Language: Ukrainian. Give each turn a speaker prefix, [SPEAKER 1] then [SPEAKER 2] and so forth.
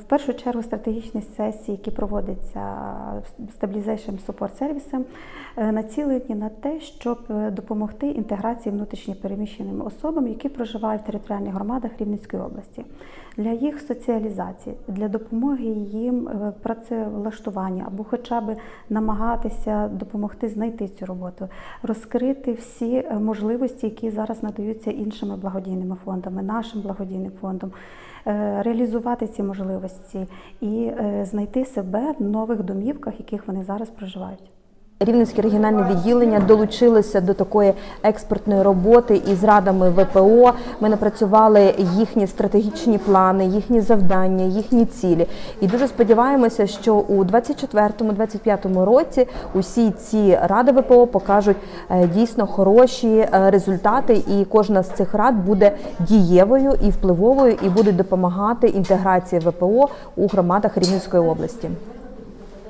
[SPEAKER 1] В першу чергу стратегічні сесії, які проводяться Stabilization Support Service, е, націлені на те, щоб е, допомогти інтеграції внутрішньопереміщеним особам, які проживають в територіальних громадах Рівненської області, для їх соціалізації, для допомоги їм е, працевлаштування або хоча б намагатися допомогти знайти цю роботу, розкрити всі можливості, які зараз надаються іншими благодійними фондами, нашим благодійним фондом, реалізувати ці можливості і е, знайти себе в нових домівках, яких вони зараз проживають.
[SPEAKER 2] Рівненське регіональне відділення долучилося до такої експертної роботи із радами ВПО. Ми напрацювали їхні стратегічні плани, їхні завдання, їхні цілі. І дуже сподіваємося, що у 24-25 році усі ці ради ВПО покажуть е, дійсно хороші е, результати, і кожна з цих рад буде дієвою і впливовою, і будуть допомагати інтеграції ВПО у громадах Рівненської області.